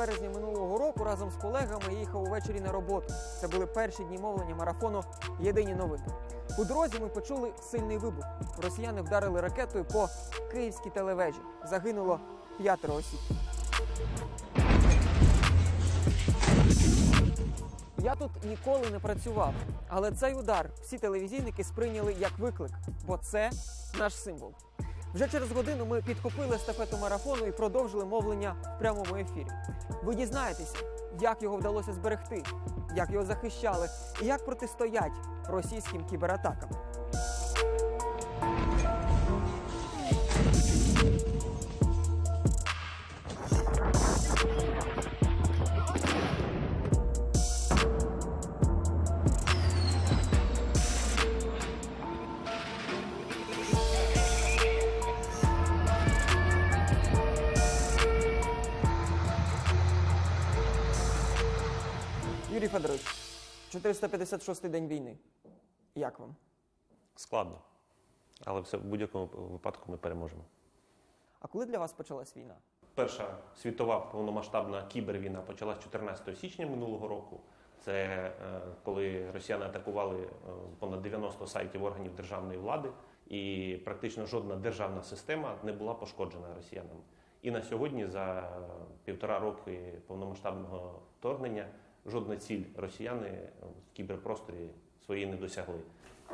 березня минулого року разом з колегами їхав увечері на роботу. Це були перші дні мовлення марафону Єдині новини. У дорозі ми почули сильний вибух. Росіяни вдарили ракетою по київській телевежі. Загинуло п'ятеро осіб. Я тут ніколи не працював, але цей удар всі телевізійники сприйняли як виклик, бо це наш символ. Вже через годину ми підхопили естафету марафону і продовжили мовлення в прямому ефірі. Ви дізнаєтеся, як його вдалося зберегти, як його захищали і як протистоять російським кібератакам. Федорович, 456-й день війни. Як вам? Складно. Але все в будь-якому випадку ми переможемо. А коли для вас почалась війна? Перша світова повномасштабна кібервійна почалась 14 січня минулого року. Це е, коли росіяни атакували е, понад 90 сайтів органів державної влади, і практично жодна державна система не була пошкоджена росіянами. І на сьогодні, за півтора роки повномасштабного вторгнення, жодна ціль росіяни в кіберпросторі своєї не досягли.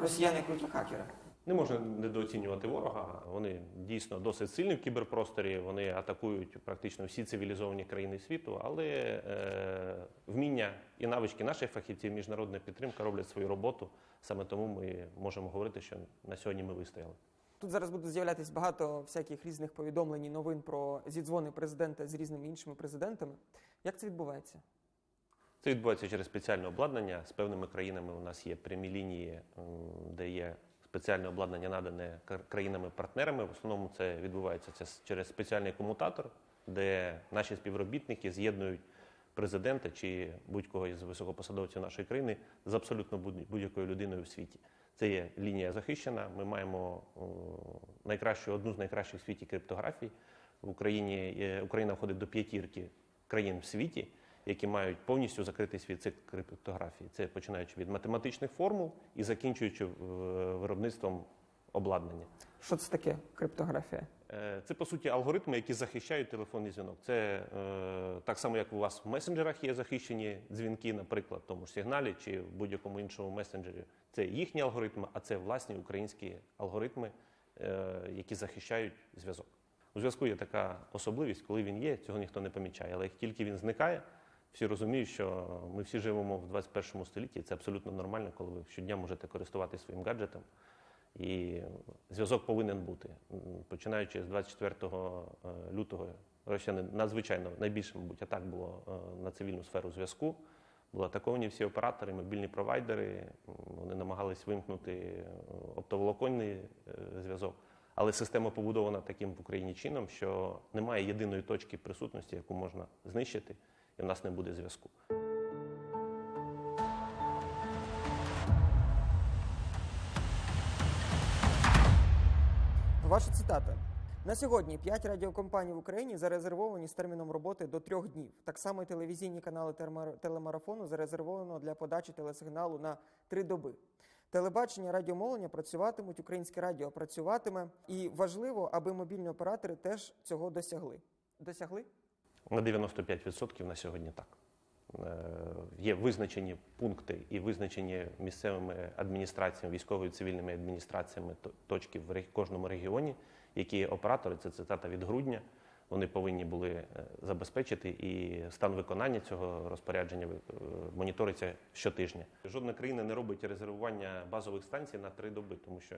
Росіяни круті хакери. Не можна недооцінювати ворога. Вони дійсно досить сильні в кіберпросторі. Вони атакують практично всі цивілізовані країни світу, але е, вміння і навички наших фахівців, міжнародна підтримка роблять свою роботу. Саме тому ми можемо говорити, що на сьогодні ми вистояли. Тут зараз буде з'являтись багато всяких різних повідомлень і новин про зідзвони президента з різними іншими президентами. Як це відбувається? Це відбувається через спеціальне обладнання. З певними країнами у нас є прямі лінії, де є спеціальне обладнання, надане країнами-партнерами. В основному це відбувається це через спеціальний комутатор, де наші співробітники з'єднують президента чи будь-кого із високопосадовців нашої країни з абсолютно будь- будь-якою людиною в світі. Це є лінія захищена. Ми маємо найкращу одну з найкращих в світі криптографій. В Україні Україна входить до п'ятірки країн в світі, які мають повністю закритий свій цикл криптографії. Це починаючи від математичних формул і закінчуючи е, виробництвом обладнання. Що це таке криптографія? Е, Це по суті алгоритми, які захищають телефонний дзвінок. Це е, так само, як у вас в месенджерах є захищені дзвінки, наприклад, в тому ж сигналі чи в будь-якому іншому месенджері. Це їхні алгоритми, а це власні українські алгоритми, е, які захищають зв'язок. У зв'язку є така особливість, коли він є, цього ніхто не помічає. Але як тільки він зникає, всі розуміють, що ми всі живемо в 21 столітті, і це абсолютно нормально, коли ви щодня можете користуватися своїм гаджетом. І зв'язок повинен бути. Починаючи з 24 е, лютого, росіяни надзвичайно найбільше, мабуть, атак було е, на цивільну сферу зв'язку. Були атаковані всі оператори, мобільні провайдери. Вони намагались вимкнути е, оптоволоконний зв'язок. Але система побудована таким в Україні чином, що немає єдиної точки присутності, яку можна знищити, і в нас не буде зв'язку. Ваша цитата. На сьогодні п'ять радіокомпаній в Україні зарезервовані з терміном роботи до трьох днів. Так само і телевізійні канали телемарафону зарезервовано для подачі телесигналу на три доби. Телебачення, радіомовлення працюватимуть, українське радіо працюватиме, і важливо, аби мобільні оператори теж цього досягли. Досягли? На 95% на сьогодні так. Е, Є визначені пункти і визначені місцевими адміністраціями, військовими цивільними адміністраціями точки в кожному регіоні, які оператори, це цитата від грудня, вони повинні були е, забезпечити, і стан виконання цього розпорядження е, моніториться щотижня. Жодна країна не робить резервування базових станцій на три доби, тому що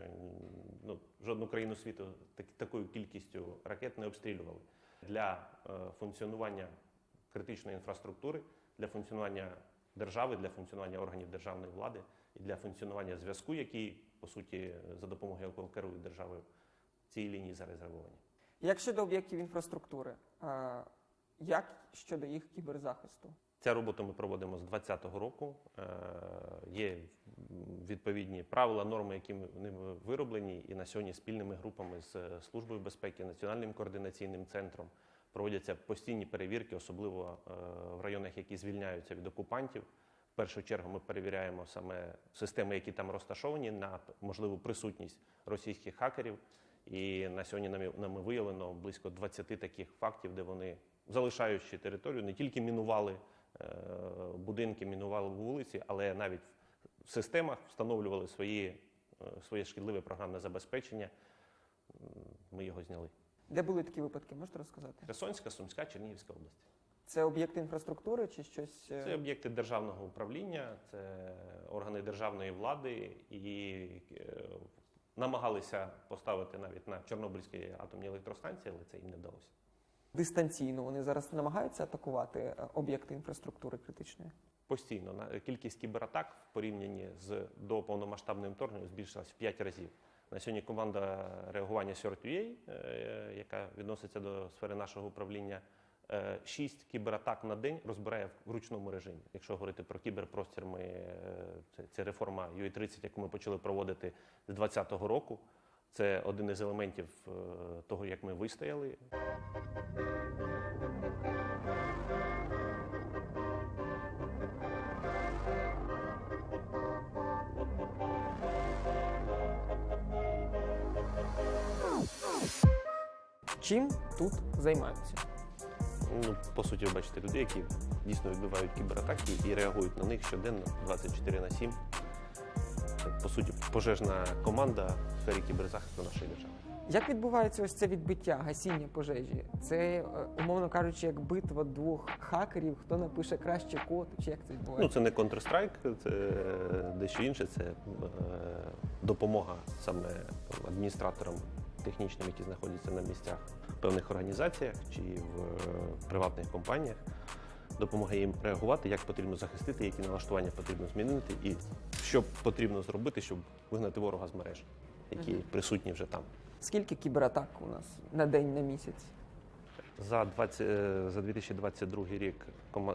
ну, жодну країну світу так, такою кількістю ракет не обстрілювали. Для е, функціонування критичної інфраструктури, для функціонування держави, для функціонування органів державної влади і для функціонування зв'язку, який, по суті, за допомогою якого керує державою, ці лінії зарезервовані. Як щодо об'єктів інфраструктури, як щодо їх кіберзахисту? Ця робота ми проводимо з 2020 року. Е, Є відповідні правила, норми, які ми- ними вироблені, і на сьогодні спільними групами з е, Службою безпеки, Національним координаційним центром проводяться постійні перевірки, особливо е, в районах, які звільняються від окупантів. В першу чергу ми перевіряємо саме системи, які там розташовані, на можливу присутність російських хакерів. І на сьогодні нами, виявлено близько 20 таких фактів, де вони, залишаючи територію, не тільки мінували будинки, мінували вулиці, але навіть в системах встановлювали свої, е, своє шкідливе програмне забезпечення. Ми його зняли. Де були такі випадки? Можете розказати? Херсонська, Сумська, Чернігівська область. Це об'єкти інфраструктури чи щось? е, Це об'єкти державного управління, це органи державної влади і е, намагалися поставити навіть на Чорнобильській атомній електростанції, але це їм не вдалося. Дистанційно? Вони зараз намагаються атакувати е, об'єкти інфраструктури критичної? Постійно на кількість кібератак в порівнянні з до повномасштабним вторгненням збільшилась в 5 разів. На сьогодні команда реагування SERT.UA, е, яка відноситься до сфери нашого управління, 6 кібератак на день розбирає в ручному режимі. Якщо говорити про кіберпростір, ми е, це, це реформа UA30, яку ми почали проводити з 2020 року. Це один із елементів е, того, як ми вистояли. Чим тут займаються? Ну, по суті, ви бачите людей, які дійсно відбивають кібератаки і реагують на них щоденно 24 на 7. По суті, пожежна команда в сфері кіберзахисту нашої держави. Як відбувається ось це відбиття, гасіння пожежі? Це, е, умовно кажучи, як битва двох хакерів, хто напише краще код, чи як це відбувається? Ну, це не Counter-Strike, це дещо інше, це е, допомога саме адміністраторам технічним, які знаходяться на місцях в певних організаціях чи в е, приватних компаніях. Допомога їм реагувати, як потрібно захистити, які налаштування потрібно змінити, і що потрібно зробити, щоб вигнати ворога з мереж, які Мгм. присутні вже там. Скільки кібератак у нас на день, на місяць? За 20, е, за 2022 рік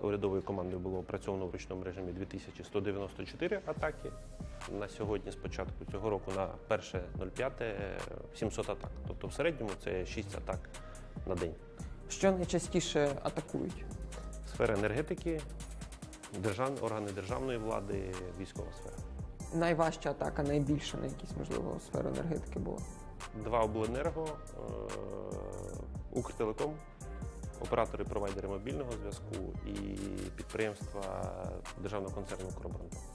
урядовою командою було опрацьовано в ручному режимі 2194 атаки. На сьогодні, з початку цього року, на 1.05 е, 700 атак. Тобто в середньому це 6 атак на день. Що найчастіше атакують? Сфера енергетики, держав, органи державної влади, військова сфера. Найважча атака, найбільша на якісь, можливо, сферу енергетики була. Два обленерго, е, Укртелеком, оператори провайдери мобільного зв'язку і підприємства державного концерну «Укроборонпром».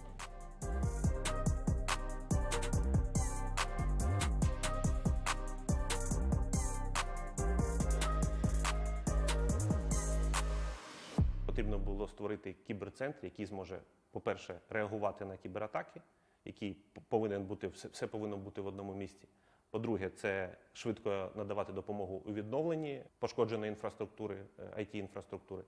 Потрібно було створити кіберцентр, який зможе, по-перше, реагувати на кібератаки, який повинен бути все, повинно бути в одному місці. По-друге, це швидко надавати допомогу у відновленні пошкодженої інфраструктури, it інфраструктури.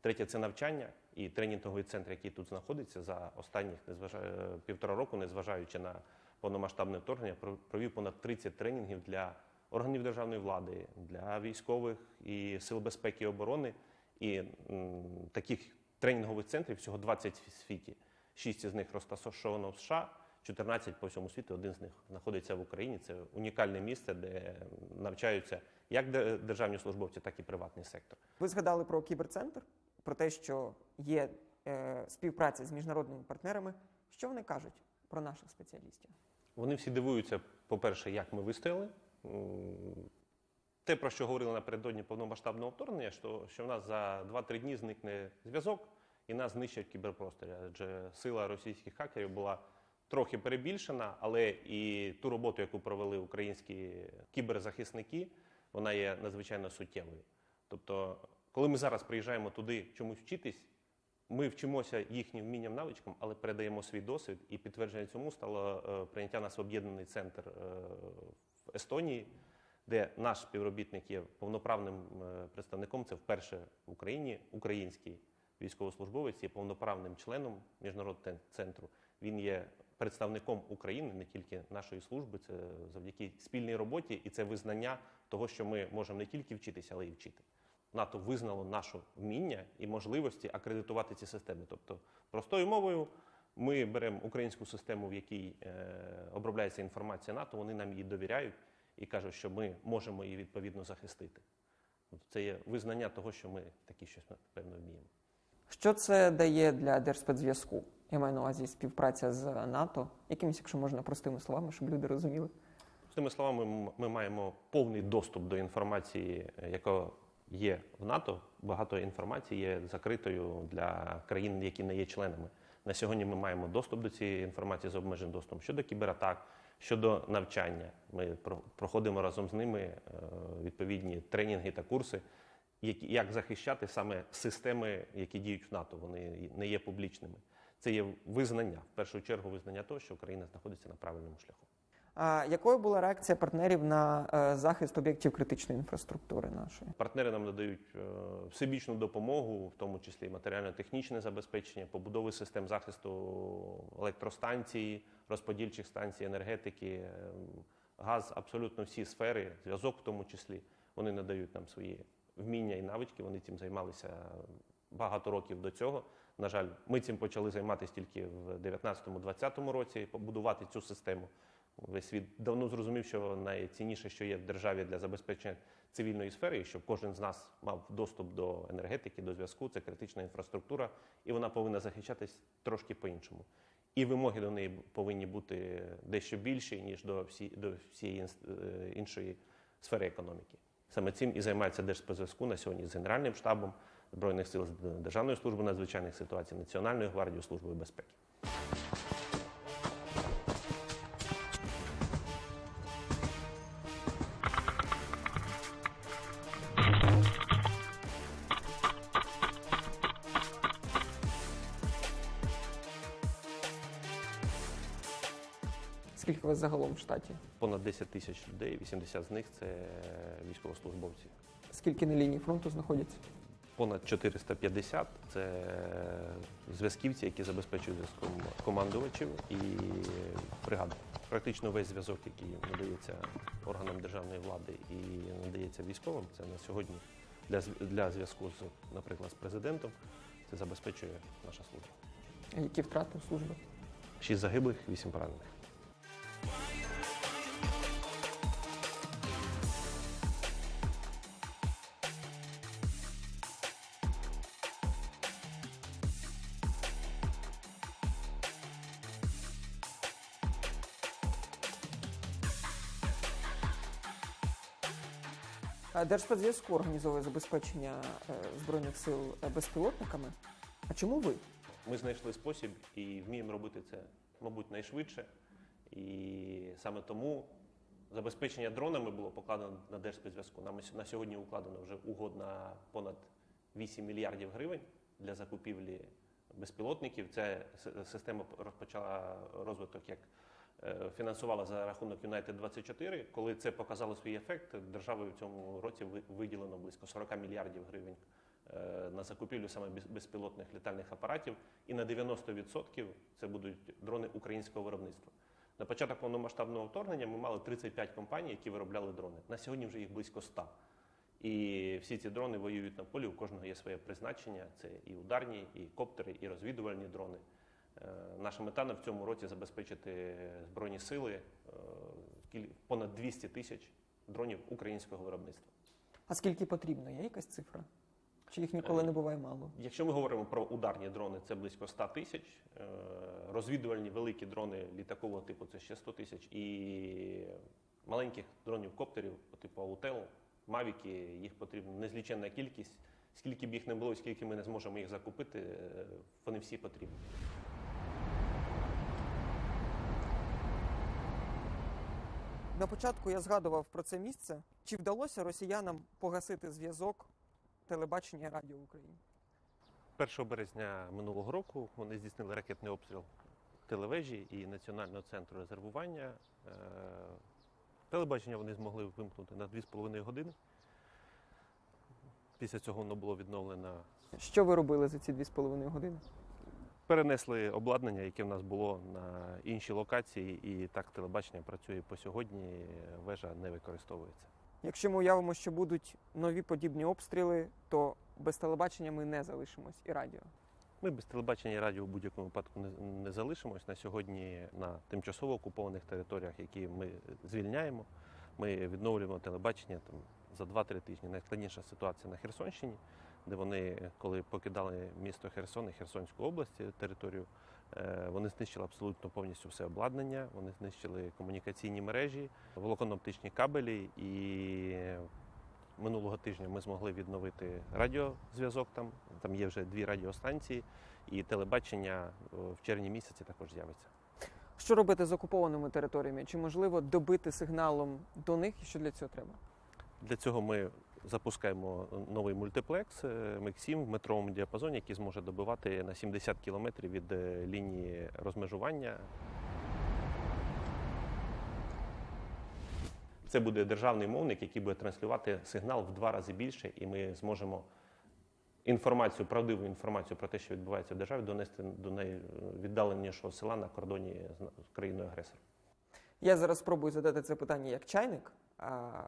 Третє це навчання і тренінговий центр, який тут знаходиться за останніх незважа- півтора року, незважаючи на повномасштабне вторгнення, про- провів понад 30 тренінгів для органів державної влади, для військових і сил безпеки і оборони. І м, таких тренінгових центрів всього 20 в світі. Шість із них розташовано в США, 14 по всьому світу. Один з них знаходиться в Україні. Це унікальне місце, де навчаються як державні службовці, так і приватний сектор. Ви згадали про кіберцентр, про те, що є е, співпраця з міжнародними партнерами. Що вони кажуть про наших спеціалістів? Вони всі дивуються, по-перше, як ми вистояли. Те, про що говорили напередодні повномасштабного вторгнення, що, що в нас за 2-3 дні зникне зв'язок і нас знищать кіберпросторі. Адже сила російських хакерів була трохи перебільшена, але і ту роботу, яку провели українські кіберзахисники, вона є надзвичайно суттєвою. Тобто, коли ми зараз приїжджаємо туди чомусь вчитись, ми вчимося їхнім вмінням навичкам, але передаємо свій досвід. І підтвердження цьому стало е, прийняття нас в об'єднаний центр е, в Естонії, де наш співробітник є повноправним е, представником. Це вперше в Україні український військовослужбовець є повноправним членом міжнародного центру. Він є представником України, не тільки нашої служби. Це завдяки спільній роботі, і це визнання того, що ми можемо не тільки вчитися, але й вчити. НАТО визнало наше вміння і можливості акредитувати ці системи. Тобто, простою мовою, ми беремо українську систему, в якій е, обробляється інформація НАТО, вони нам її довіряють і кажуть, що ми можемо її відповідно захистити. Це є визнання того, що ми такі щось певно вміємо. Що це дає для Держспецзв'язку? Я маю на увазі співпраця з НАТО, якимись, якщо можна простими словами, щоб люди розуміли. З тими словами, ми маємо повний доступ до інформації, е, яка є в НАТО. Багато інформації є закритою для країн, які не є членами. На сьогодні ми маємо доступ до цієї інформації з обмеженим доступом щодо кібератак, щодо навчання. Ми про- проходимо разом з ними е, відповідні тренінги та курси, як захищати саме системи, які діють в НАТО. Вони не є публічними. Це є визнання, в першу чергу, визнання того, що Україна знаходиться на правильному шляху. Якою була реакція партнерів на е, захист об'єктів критичної інфраструктури нашої? Партнери нам надають е, всебічну допомогу, в тому числі матеріально-технічне забезпечення, побудови систем захисту електростанцій, розподільчих станцій, енергетики, е, газ, абсолютно всі сфери, зв'язок в тому числі. Вони надають нам свої вміння і навички. Вони цим займалися багато років до цього. На жаль, ми цим почали займатися тільки в 19-20 році, побудувати цю систему. Весь світ давно зрозумів, що найцінніше, що є в державі для забезпечення цивільної сфери, щоб кожен з нас мав доступ до енергетики, до зв'язку, це критична інфраструктура, і вона повинна захищатись трошки по-іншому. І вимоги до неї повинні бути дещо більші, ніж до, всі, до всієї е, іншої сфери економіки. Саме цим і займається Держспецзв'язку на сьогодні з Генеральним штабом Збройних сил з Державною службою надзвичайних ситуацій, Національною гвардією, Службою безпеки. Вас загалом в штаті? Понад 10 тисяч людей, 80 з них це військовослужбовці. Скільки на лінії фронту знаходяться? Понад 450 це зв'язківці, які забезпечують зв'язком командувачів і бригад. Практично весь зв'язок, який надається органам державної влади і надається військовим, це на сьогодні для, для зв'язку з, наприклад, з президентом, це забезпечує наша служба. А Які втрати у служби? Шість загиблих, вісім поранених. Держспецзв'язку організовує забезпечення е, збройних сил е, безпілотниками. А чому ви? Ми знайшли спосіб і вміємо робити це, мабуть, найшвидше. І саме тому забезпечення дронами було покладено на Держспецзв'язку. Нам на сьогодні укладено вже угод на понад 8 мільярдів гривень для закупівлі безпілотників. Ця система розпочала розвиток як фінансувала за рахунок United 24 Коли це показало свій ефект, державою в цьому році виділено близько 40 мільярдів гривень е, на закупівлю саме безпілотних літальних апаратів, і на 90% це будуть дрони українського виробництва. На початок повномасштабного вторгнення ми мали 35 компаній, які виробляли дрони. На сьогодні вже їх близько 100. І всі ці дрони воюють на полі. У кожного є своє призначення. Це і ударні, і коптери, і розвідувальні дрони. Е, Наша мета на в цьому році забезпечити збройні сили е, понад 200 тисяч дронів українського виробництва. А скільки потрібно? Є якась цифра? Чи їх ніколи не буває мало? Якщо ми говоримо про ударні дрони, це близько 100 тисяч. Е, Розвідувальні великі дрони літакового типу це ще 100 тисяч. І маленьких дронів коптерів типу Аутел, Мавіки, їх потрібна незліченна кількість. Скільки б їх не було, скільки ми не зможемо їх закупити, е, вони всі потрібні. На початку я згадував про це місце. Чи вдалося росіянам погасити зв'язок телебачення і радіо в Україні? 1 березня минулого року вони здійснили ракетний обстріл телевежі і Національного центру резервування. Е, Телебачення вони змогли вимкнути на 2,5 години. Після цього воно було відновлено. Що ви робили за ці дві з половиною години? Перенесли обладнання, яке в нас було на інші локації, і так телебачення працює по сьогодні. Вежа не використовується. Якщо ми уявимо, що будуть нові подібні обстріли, то без телебачення ми не залишимось і радіо. Ми без телебачення і радіо в будь-якому випадку не, залишимось. На сьогодні на тимчасово окупованих територіях, які ми звільняємо, ми відновлюємо телебачення там, за 2-3 тижні. Найскладніша ситуація на Херсонщині, де вони, коли покидали місто Херсон і Херсонську область, територію, е, вони знищили абсолютно повністю все обладнання, вони знищили комунікаційні мережі, волоконно-оптичні кабелі і минулого тижня ми змогли відновити радіозв'язок там. Там є вже дві радіостанції, і телебачення е, в червні місяці також з'явиться. Що робити з окупованими територіями? Чи можливо добити сигналом до них і що для цього треба? Для цього ми запускаємо новий мультиплекс е, МЕК-7 в метровому діапазоні, який зможе добивати на 70 кілометрів від е, лінії розмежування. Це буде державний мовник, який буде транслювати сигнал в два рази більше, і ми зможемо інформацію, правдиву інформацію про те, що відбувається в державі, донести до найвіддаленішого села на кордоні з країною агресором. Я зараз спробую задати це питання як чайник,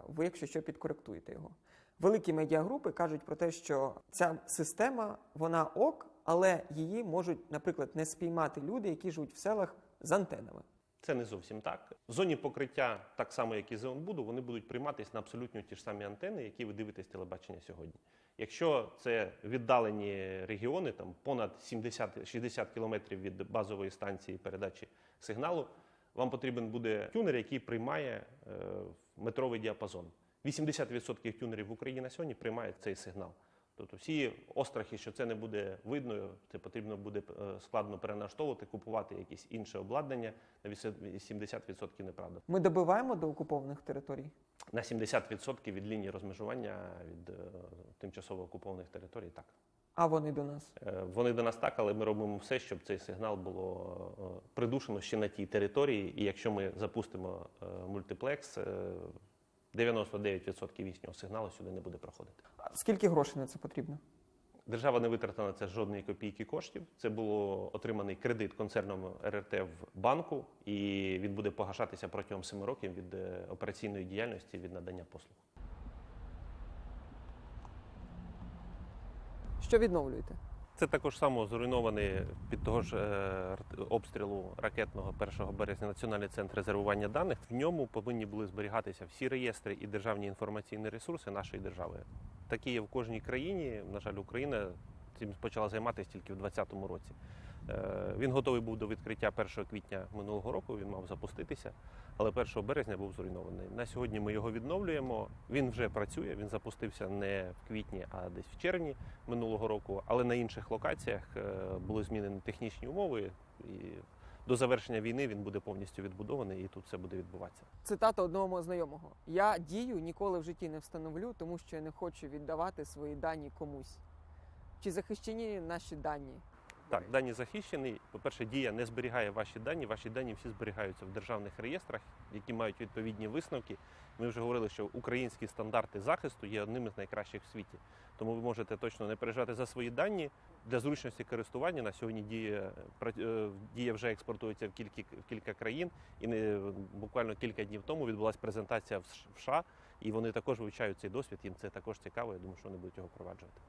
ви, якщо що, підкоректуєте його. Великі медіагрупи кажуть про те, що ця система вона ок, але її можуть, наприклад, не спіймати люди, які живуть в селах з антенами. Це не зовсім так. В зоні покриття, так само як і Зеонбуду, вони будуть прийматися на абсолютно ті ж самі антени, які ви дивитесь телебачення сьогодні. Якщо це віддалені регіони, там понад 70-60 кілометрів від базової станції передачі сигналу, вам потрібен буде тюнер, який приймає е, метровий діапазон. 80% тюнерів в Україні на сьогодні приймають цей сигнал. Тобто всі острахи, що це не буде видно, це потрібно буде е, складно перенаштовувати, купувати якесь інше обладнання. На 70% неправда. Ми добиваємо до окупованих територій. На 70% від лінії розмежування від е, тимчасово окупованих територій так. А вони до нас. Е, Вони до нас так, але ми робимо все, щоб цей сигнал було е, придушено ще на тій території. І якщо ми запустимо е, мультиплекс, е, 99% їхнього сигналу сюди не буде проходити. А Скільки грошей на це потрібно? Держава не витратила на це жодної копійки коштів. Це було отриманий кредит концерном РРТ в банку, і він буде погашатися протягом семи років від операційної діяльності від надання послуг. Що відновлюєте? Це також само зруйнований під того ж е, обстрілу ракетного 1 березня Національний центр резервування даних. В ньому повинні були зберігатися всі реєстри і державні інформаційні ресурси нашої держави. Такі є в кожній країні. На жаль, Україна цим почала займатися тільки в 2020 році. Е, Він готовий був до відкриття 1 квітня минулого року. Він мав запуститися, але 1 березня був зруйнований. На сьогодні ми його відновлюємо. Він вже працює. Він запустився не в квітні, а десь в червні минулого року. Але на інших локаціях е, були змінені технічні умови. І до завершення війни він буде повністю відбудований, і тут все буде відбуватися. Цитата одного мого знайомого: Я дію ніколи в житті не встановлю, тому що я не хочу віддавати свої дані комусь. Чи захищені наші дані? Так, дані захищені. По-перше, дія не зберігає ваші дані. Ваші дані всі зберігаються в державних реєстрах, які мають відповідні висновки. Ми вже говорили, що українські стандарти захисту є одними з найкращих в світі. Тому ви можете точно не переживати за свої дані. Для зручності користування на сьогодні дія, е, дія вже експортується в кілька, в кілька країн. І не буквально кілька днів тому відбулася презентація в в США, і вони також вивчають цей досвід. Їм це також цікаво. Я думаю, що вони будуть його впроваджувати.